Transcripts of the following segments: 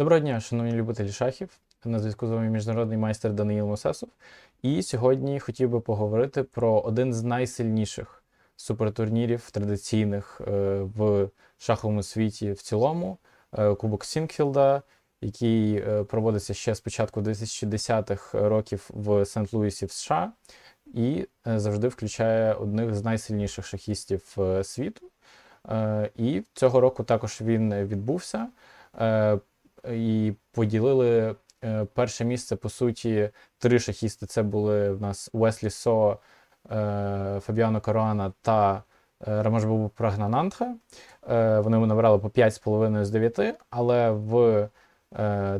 Доброго дня, шановні любителі шахів. На зв'язку з вами міжнародний майстер Даниїл Мосесов. І сьогодні хотів би поговорити про один з найсильніших супертурнірів традиційних е, в шаховому світі в цілому е, Кубок Сінгфілда, який е, проводиться ще з початку 2010-х років в Сент-Луісі в США, і завжди включає одних з найсильніших шахістів світу. І цього року також він відбувся. І поділили е, перше місце, по суті, три шахісти. Це були в нас Уеслі Со, е, Фабіано Каруана та е, Рамашбубу Прагнанантха. Вони набрали по 5,5 з 9, але в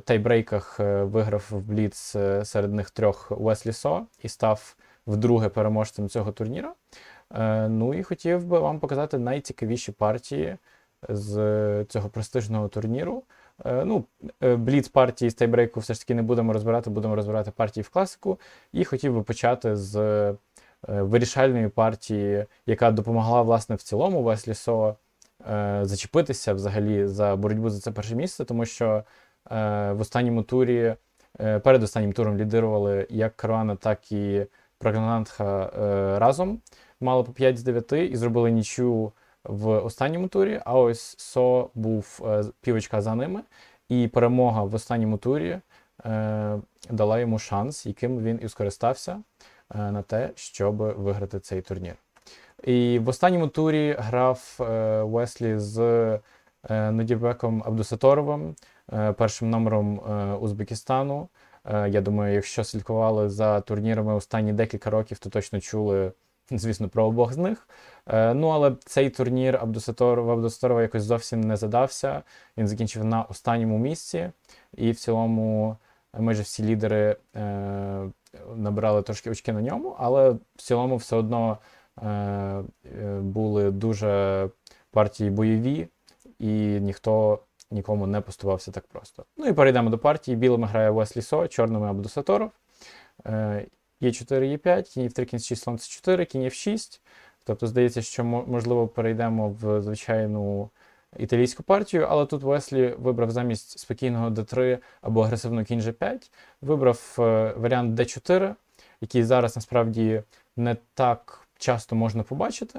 тайбрейках виграв в Бліц серед них трьох Уеслі Со і став вдруге переможцем цього турніру. Ну і хотів би вам показати найцікавіші партії з цього престижного турніру. Е, Ну, бліц партії з тайбрейку все ж таки не будемо розбирати, будемо розбирати партії в класику. І хотів би почати з е, вирішальної партії, яка допомогла, власне, в цілому Веслі Со е, зачепитися взагалі за боротьбу за це перше місце, тому що е, в останньому турі, е, перед останнім туром лідирували як Каруана, так і Прагнантха е, разом. Мали по 5 з 9 і зробили нічю в останньому турі, а ось Со був е, півочка за ними, і перемога в останньому турі е, дала йому шанс, яким він і скористався е, на те, щоб виграти цей турнір. І в останньому турі грав Уеслі з Нодірбеком Абдусаторовим, першим номером Узбекистану. Я думаю, якщо слідкували за турнірами останні декілька років, то точно чули звісно, про обох з них. Е, ну, але цей турнір Абдусаторова Абдусаторова якось зовсім не задався. Він закінчив на останньому місці, і в цілому майже всі лідери е, набирали трошки очки на ньому, але в цілому все одно е, е, були дуже партії бойові, і ніхто нікому не постувався так просто. Ну і перейдемо до партії. Білими грає Уеслі Со, чорними Абдусаторов. Е, Е4, Е5, кінь F3, кінь 6, слон С4, кінь F6. Тобто, здається, що можливо перейдемо в звичайну італійську партію, але тут Веслі вибрав замість спокійного d3 або агресивного кінь G5, вибрав е, варіант d4, який зараз насправді не так часто можна побачити.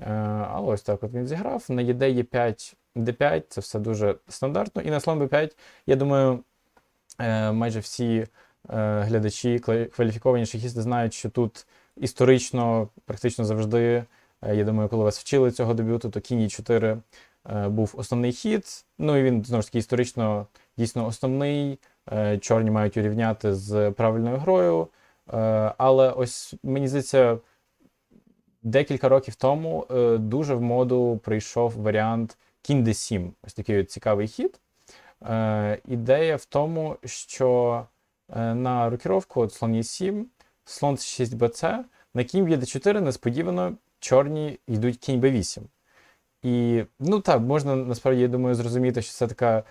Е, але ось так от він зіграв. На ЄД Е5, d5 це все дуже стандартно. І на слон b5, я думаю, е, майже всі. Е, глядачі, кваліфіковані шахісти знають, що тут історично, практично завжди, е, я думаю, коли вас вчили цього дебюту, то кінь 4 е, був основний хід. Ну і він знову ж таки історично дійсно основний. Чорні мають урівняти з правильною грою. Але ось мені здається, декілька років тому дуже в моду прийшов варіант кінь d7. Ось такий цікавий хід. Ідея в тому, що на рокіровку от слон Е7, слон 6 бц на кінь б'є d4 несподівано чорні йдуть кінь b8. І, ну так, можна насправді, я думаю, зрозуміти, що це така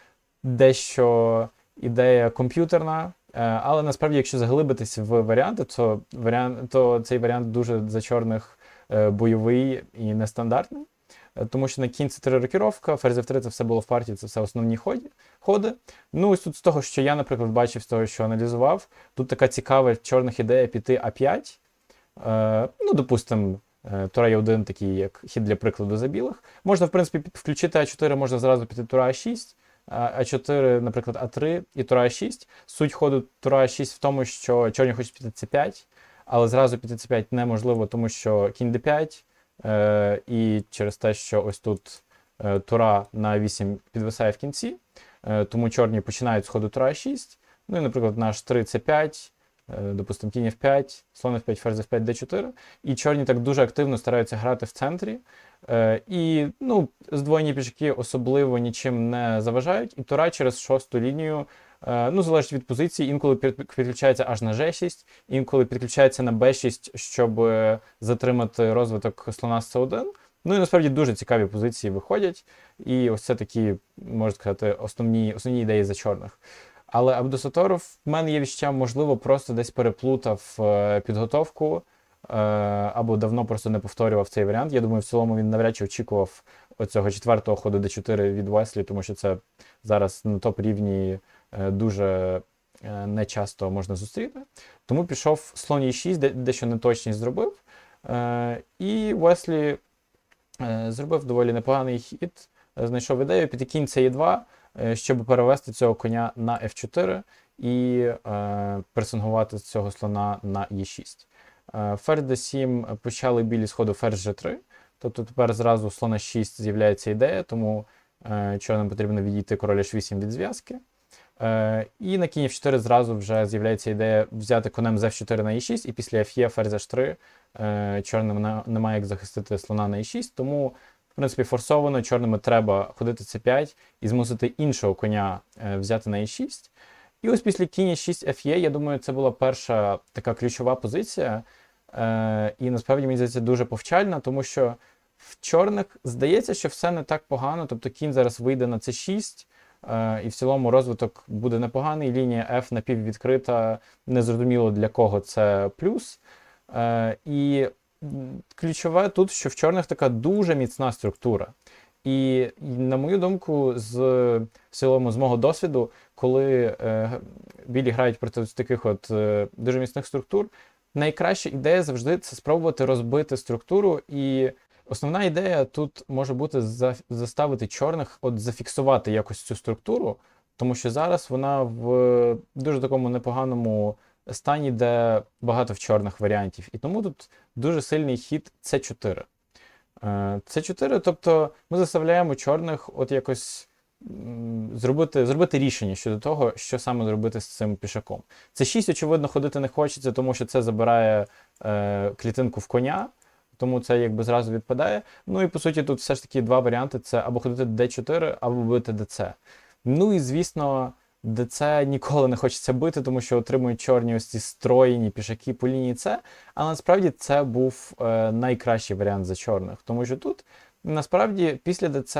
дещо ідея комп'ютерна. Е, але насправді, якщо заглибитись в варіанти, то варіант, то цей варіант дуже за чорних е, бойовий і нестандартний. Е, тому що на кінь це три рокіровка, ферзь F3 це все було в партії, це все основні ході, ходи. Ну, ось тут з того, що я, наприклад, бачив, з того, що аналізував, тут така цікава чорних ідея піти А5. Е, Ну, допустимо, е, Тура є один такий, як хід для прикладу за білих. Можна, в принципі, включити А4, можна зразу піти Тура А6. А4, наприклад, А3 і Тура А6. Суть ходу Тура А6 в тому, що чорні хочуть піти С5, але зразу піти С5 неможливо, тому що кінь Д5. Е, І через те, що ось тут е, тура на 8 підвисає в кінці, е, тому чорні починають з ходу тура 6. Ну і, наприклад, наш 3 це 5, е, допустимо, кінь F5, слон F5, ферзь F5, D4. І чорні так дуже активно стараються грати в центрі. Е, І ну, здвоєні пішки особливо нічим не заважають. І тура через шосту лінію ну, залежить від позиції, інколи підключається аж на G6, інколи підключається на B6, щоб е, затримати розвиток слона з C1. Ну і насправді дуже цікаві позиції виходять. І ось це такі, можна сказати, основні основні ідеї за чорних. Але Абдусаторов в мене є відчуття, можливо, просто десь переплутав е, підготовку або давно просто не повторював цей варіант. Я думаю, в цілому він навряд чи очікував оцього четвертого ходу d4 від Веслі, тому що це зараз на топ рівні е, дуже е, не часто можна зустріти. Тому пішов слон e6, де, дещо неточність зробив. Е, і Веслі е, зробив доволі непоганий хід, е, знайшов ідею піти кінь c2, е, щоб перевести цього коня на f4 і е, пресингувати цього слона на e6. Е, Ферзь d7 почали білі сходу ферзь g3. Тобто тепер зразу слона 6 з'являється ідея, тому е, чорним потрібно відійти короля h8 від зв'язки. Е, і на кінь f4 зразу вже з'являється ідея взяти конем з f4 на e6, і після fe ферзь h3 е, чорним не- немає як захистити слона на e6, тому, в принципі, форсовано чорними треба ходити c5 і змусити іншого коня е, взяти на e6. І ось після кінь 6 FE, я думаю, це була перша така ключова позиція. Е, і насправді мені здається дуже повчальна, тому що в чорних здається, що все не так погано. Тобто кінь зараз вийде на c6, е, і в цілому розвиток буде непоганий. Лінія F напіввідкрита, незрозуміло для кого це плюс. Е, і ключове тут, що в чорних така дуже міцна структура. І на мою думку, з в цілому, з мого досвіду, коли е, білі грають проти таких от е, дуже міцних структур, найкраща ідея завжди це спробувати розбити структуру. І основна ідея тут може бути заставити чорних от зафіксувати якось цю структуру, тому що зараз вона в дуже такому непоганому стані, де багато в чорних варіантів. І тому тут дуже сильний хід С4. Е, С4, тобто ми заставляємо чорних от якось зробити, зробити рішення щодо того, що саме зробити з цим пішаком. Це 6, очевидно, ходити не хочеться, тому що це забирає е, клітинку в коня, тому це якби зразу відпадає. Ну і по суті, тут все ж таки два варіанти: це або ходити d4, або бити dc. Ну і звісно, ДЦ ніколи не хочеться бити, тому що отримують чорні ось ці стройні пішаки по лінії С. Але насправді це був е, найкращий варіант за чорних, тому що тут насправді після ДЦ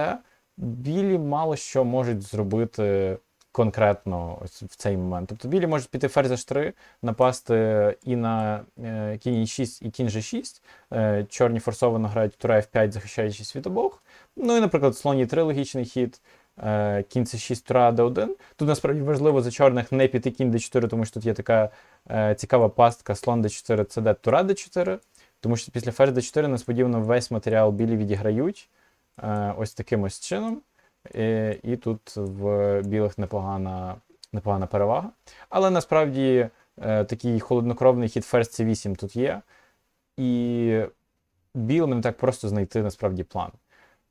білі мало що можуть зробити конкретно ось в цей момент. Тобто білі можуть піти ферзь h3, напасти і на е, кінь 6 і кінь g6. Е, чорні форсовано грають тура f5, захищаючись від обох. Ну і, наприклад, слон 3 логічний хід. е, Кінь c 6 тура d1. Тут насправді важливо за чорних не піти кінь d4, тому що тут є така е, цікава пастка слон d4, cd, тура d4. Тому що після ферзь d4 несподівано весь матеріал білі відіграють е, ось таким ось чином. І, і тут в білих непогана, непогана перевага. Але насправді е, такий холоднокровний хід ферзь c8 тут є. І білим не так просто знайти насправді план.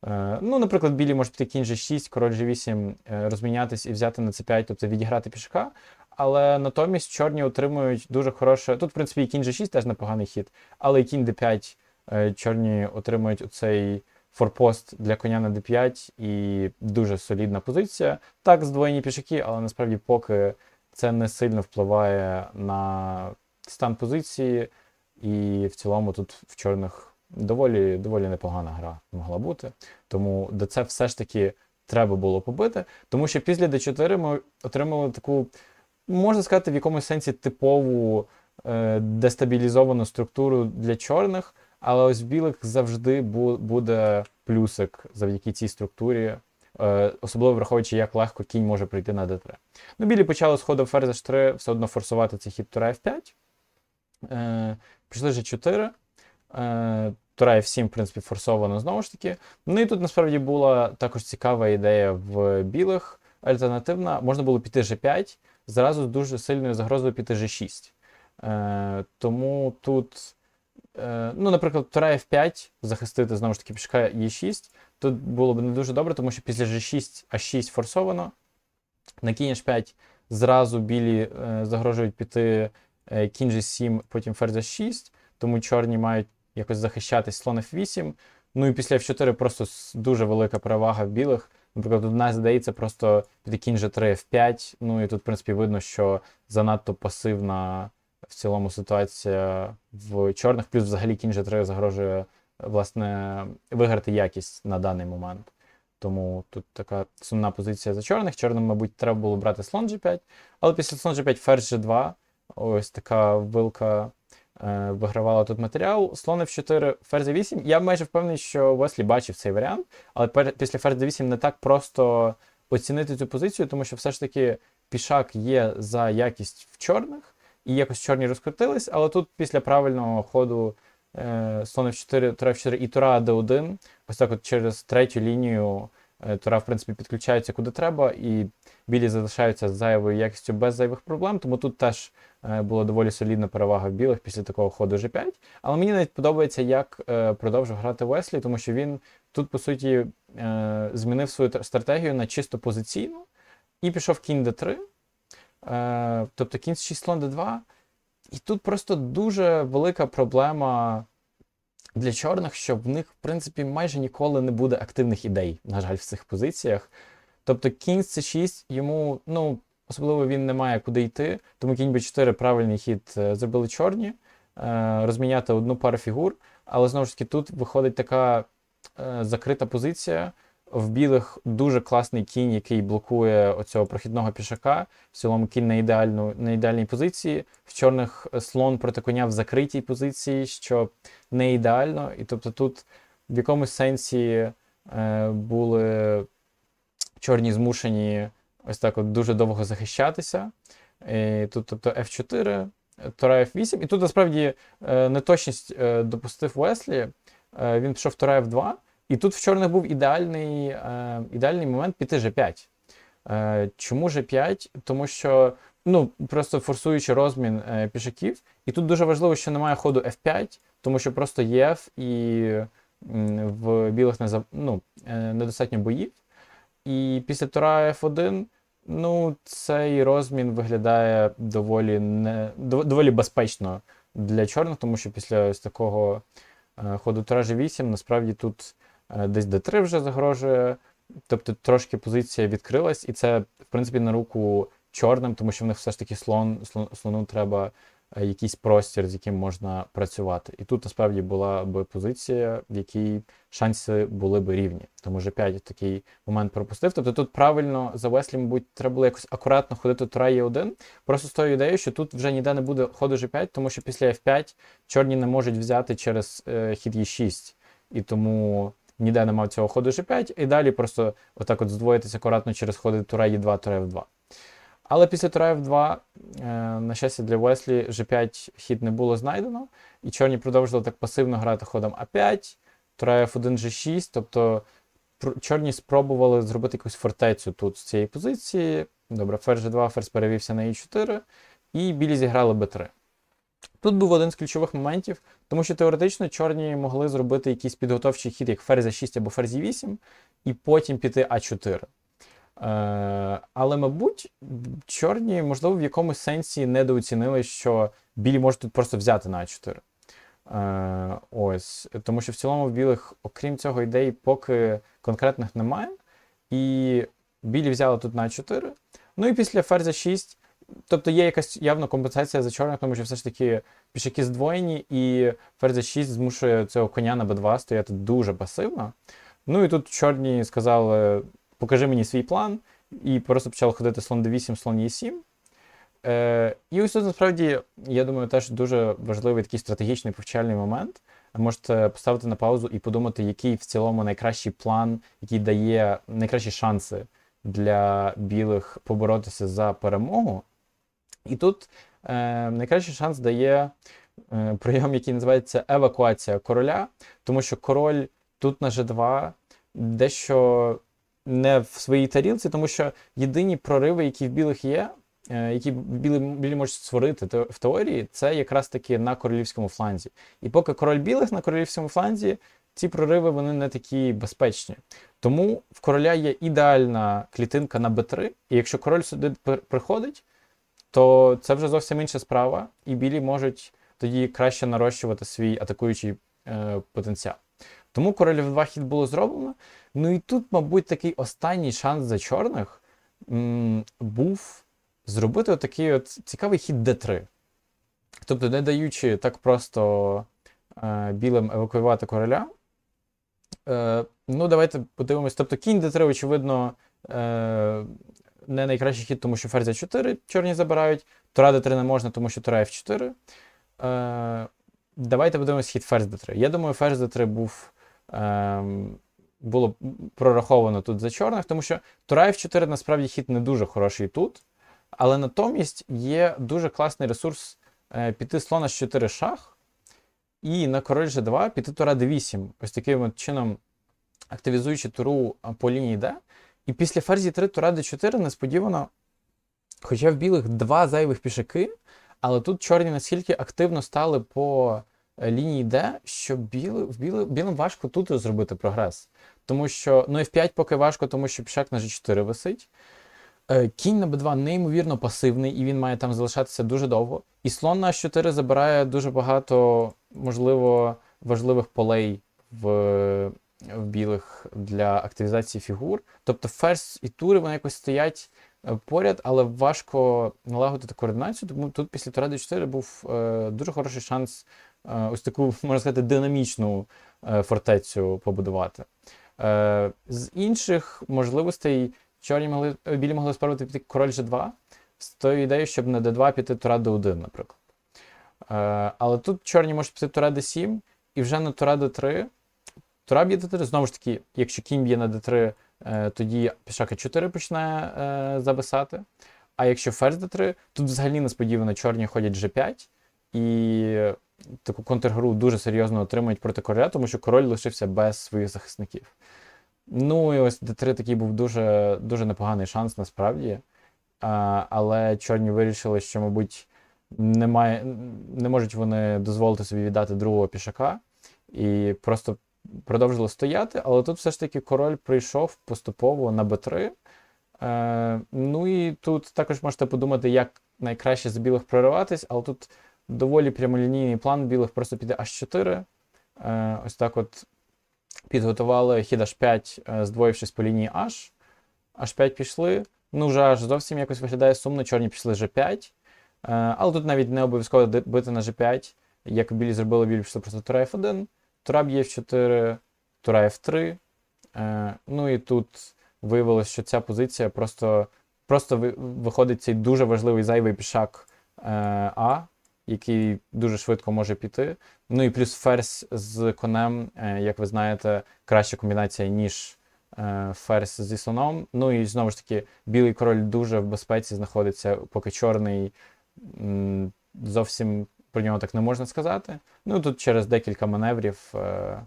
Е, ну, наприклад, білі можуть піти кінь g6, король g8, е, розмінятись і взяти на c5, тобто відіграти пішака. Але натомість чорні отримують дуже хороше. Тут, в принципі, і кінь g6 теж непоганий хід, але і кінь d5 е, чорні отримують оцей форпост для коня на d5 і дуже солідна позиція. Так, здвоєні пішаки, але насправді поки це не сильно впливає на стан позиції, і в цілому тут в чорних доволі, доволі непогана гра могла бути. Тому ДЦ все ж таки треба було побити, тому що після d4 ми отримали таку, можна сказати, в якомусь сенсі типову е, дестабілізовану структуру для чорних, але ось білих завжди бу- буде плюсик завдяки цій структурі, е, особливо враховуючи, як легко кінь може прийти на d3. Ну, білі почали з ходу ферзь h3 все одно форсувати цей хід тура f5. Е, пішли g4. Е, Тура F7, в принципі, форсовано знову ж таки. Ну і тут насправді була також цікава ідея в білих. Альтернативна, можна було піти G5, зразу з дуже сильною загрозою піти G6. Е, тому тут, ну, наприклад, Тура F5 захистити знову ж таки пішка E6. Тут було б не дуже добре, тому що після G6 А6 форсовано. На кінь H5 зразу білі е, загрожують піти е, кінь G7, потім ферзь H6, тому чорні мають якось захищатись слон F8. Ну і після F4 просто дуже велика перевага в білих. Наприклад, нас здається просто піти кінь G3 F5. Ну і тут, в принципі, видно, що занадто пасивна в цілому ситуація в чорних, плюс взагалі кінь G3 загрожує власне виграти якість на даний момент. Тому тут така сумна позиція за чорних. Чорним, мабуть, треба було брати слон G5, але після слон G5 ферзь G2. Ось така вилка е, вигравала тут матеріал. Слон F4, ферзь 8. Я майже впевнений, що Веслі бачив цей варіант, але пер- після ферзь 8 не так просто оцінити цю позицію, тому що все ж таки пішак є за якість в чорних, і якось чорні розкрутились, але тут після правильного ходу е, слон F4, тура F4 і тура D1, ось так от через третю лінію е, тура, в принципі, підключається куди треба, і білі залишаються з зайвою якістю без зайвих проблем, тому тут теж е, була доволі солідна перевага в білих після такого ходу G5. Але мені навіть подобається, як е, продовжив грати Веслі, тому що він тут, по суті, е, змінив свою стратегію на чисто позиційну і пішов кінь d3. Е, тобто кінь 6 слон d2. І тут просто дуже велика проблема для чорних, що в них, в принципі, майже ніколи не буде активних ідей, на жаль, в цих позиціях. Тобто кінь c6, йому, ну, особливо він не має куди йти, тому кінь b4 правильний хід е, зробили чорні, е, розміняти одну пару фігур, але знову ж таки тут виходить така закрита позиція. В білих дуже класний кінь, який блокує оцього прохідного пішака. В цілому кінь на, ідеальну, на ідеальній позиції. В чорних е, слон проти коня в закритій позиції, що не ідеально. І тобто тут в якомусь сенсі е, були чорні змушені ось так от дуже довго захищатися. І тут тобто F4, Тура F8. І тут насправді е, неточність е, допустив Веслі. Е, він пішов Тура F2. І тут в чорних був ідеальний, е, ідеальний момент піти G5. Е, чому G5? Тому що, ну, просто форсуючи розмін е, пішаків, і тут дуже важливо, що немає ходу F5, тому що просто є F і в білих не, ну, е, недостатньо боїв. І після тура F1, ну, цей розмін виглядає доволі, не, доволі безпечно для чорних, тому що після ось такого е, ходу тура G8 насправді тут десь D3 вже загрожує. Тобто трошки позиція відкрилась, і це, в принципі, на руку чорним, тому що в них все ж таки слон, слон слону треба е, якийсь простір, з яким можна працювати. І тут насправді була б позиція, в якій шанси були б рівні. Тому вже 5 такий момент пропустив. Тобто тут правильно за Веслі, мабуть, треба було якось акуратно ходити тура Е1. Просто з тою ідеєю, що тут вже ніде не буде ходу G5, тому що після F5 чорні не можуть взяти через е, хід Е6. І тому ніде немає цього ходу G5, і далі просто отак от здвоїтися акуратно через ходи тура Е2, тура F2. Але після тура F2, е, на щастя для Веслі, G5 хід не було знайдено, і чорні продовжували так пасивно грати ходом А5, тура F1, G6, тобто чорні спробували зробити якусь фортецю тут з цієї позиції. Добре, ферзь G2, ферзь перевівся на E4, і білі зіграли B3. Тут був один з ключових моментів, тому що теоретично чорні могли зробити якийсь підготовчий хід, як ферзь 6 або ферзь 8, і потім піти А4. Е, але, мабуть, чорні, можливо, в якомусь сенсі недооцінили, що білі можуть тут просто взяти на А4. Е, ось, тому що в цілому в білих, окрім цього, ідей поки конкретних немає. І білі взяли тут на А4. Ну і після ферзя 6. Тобто є якась явно компенсація за чорних, тому що все ж таки пішаки здвоєні, і ферзя 6 змушує цього коня на Б2 стояти дуже пасивно. Ну і тут чорні сказали: покажи мені свій план, і просто почали ходити слон d8, слон e7. Е, і ось тут насправді, я думаю, теж дуже важливий такий стратегічний повчальний момент. Можете поставити на паузу і подумати, який в цілому найкращий план, який дає найкращі шанси для білих поборотися за перемогу. І тут е, найкращий шанс дає е, прийом, який називається евакуація короля, тому що король тут на G2 дещо не в своїй тарілці, тому що єдині прориви, які в білих є, е, які білі, білі можуть створити те- в теорії, це якраз таки на королівському фланзі. І поки король білих на королівському фланзі, ці прориви вони не такі безпечні. Тому в короля є ідеальна клітинка на b3, і якщо король сюди при- приходить, то це вже зовсім інша справа, і білі можуть тоді краще нарощувати свій атакуючий е, потенціал. Тому король в 2 хід було зроблено. Ну і тут, мабуть, такий останній шанс за чорних м, був зробити отакий от цікавий хід d3. Тобто, не даючи так просто е, білим евакуювати короля. Е, ну, давайте подивимось. Тобто кінь d3, очевидно, е, не найкращий хід, тому що ферзя 4 чорні забирають. Тура d3 не можна, тому що тура f4. е, давайте подивимось хід ферзь d3. Я думаю, ферзь d3 був. Е, було прораховано тут за чорних, тому що Тура F4 насправді хід не дуже хороший тут. Але натомість є дуже класний ресурс е, піти слона з 4 шах, і на король G2 піти Тура D8. Ось таким чином активізуючи туру по лінії D. І після ферзі 3 Тура D4 несподівано, хоча в білих два зайвих пішаки, але тут чорні наскільки активно стали по е, лінії D, що біли, в біли, білим важко тут зробити прогрес. Тому що ну F5 поки важко, тому що пішак на G4 висить. Е, Кінь на b2 неймовірно пасивний, і він має там залишатися дуже довго. І слон на h4 забирає дуже багато, можливо, важливих полей в, в білих для активізації фігур. Тобто ферзь і тури вони якось стоять е, поряд, але важко налагодити координацію. Тому тут після тура d4 був е, дуже хороший шанс е, ось таку, можна сказати, динамічну е, фортецю побудувати. Е, з інших можливостей. Чорні могли, е, білі могли спробувати піти король G2 з тою ідеєю, щоб на D2 піти тура D1, наприклад. Е, але тут чорні можуть піти тура D7, і вже на тура D3. Тура б'є D3, знову ж таки, якщо кінь б'є на D3, е, тоді пішак А4 почне е, зависати. А якщо ферзь D3, тут взагалі несподівано чорні ходять G5, і таку контргру дуже серйозно отримують проти короля, тому що король лишився без своїх захисників. Ну, і ось D3 такий був дуже дуже непоганий шанс насправді. А, але чорні вирішили, що, мабуть, немає, не можуть вони дозволити собі віддати другого пішака. І просто продовжили стояти. Але тут все ж таки король прийшов поступово на b3. Е, ну і тут також можете подумати, як найкраще з білих прориватись, але тут доволі прямолінійний план білих просто піде H4. Е, ось так от підготували хід H5, е, здвоївшись по лінії H. H5 пішли. Ну, вже аж зовсім якось виглядає сумно. Чорні пішли G5. Е, Але тут навіть не обов'язково бити на G5. Як білі зробили, білі пішли просто Тура F1, Тура б'є F4, Тура F3. Е, Ну і тут виявилось, що ця позиція просто, просто виходить цей дуже важливий зайвий пішак е, А, який дуже швидко може піти. Ну і плюс ферзь з конем, е, як ви знаєте, краща комбінація, ніж е, ферзь зі слоном. Ну і знову ж таки, білий король дуже в безпеці знаходиться, поки чорний зовсім про нього так не можна сказати. Ну тут через декілька маневрів е, е,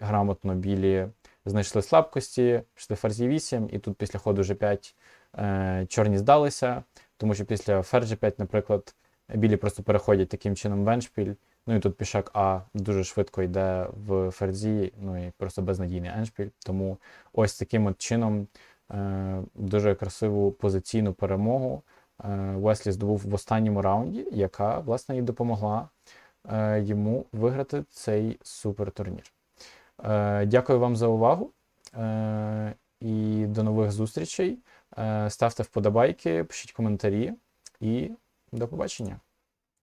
грамотно білі знайшли слабкості, пішли ферзі 8, і тут після ходу G5 е, чорні здалися, тому що після ферзь G5, наприклад, білі просто переходять таким чином в еншпіль. Ну і тут пішак А дуже швидко йде в ферзі, ну і просто безнадійний еншпіль. Тому ось таким от чином е, дуже красиву позиційну перемогу Уеслі здобув в останньому раунді, яка, власне, і допомогла е, йому виграти цей супертурнір. Е, дякую вам за увагу е, і до нових зустрічей. Ставте вподобайки, пишіть коментарі і до побачення.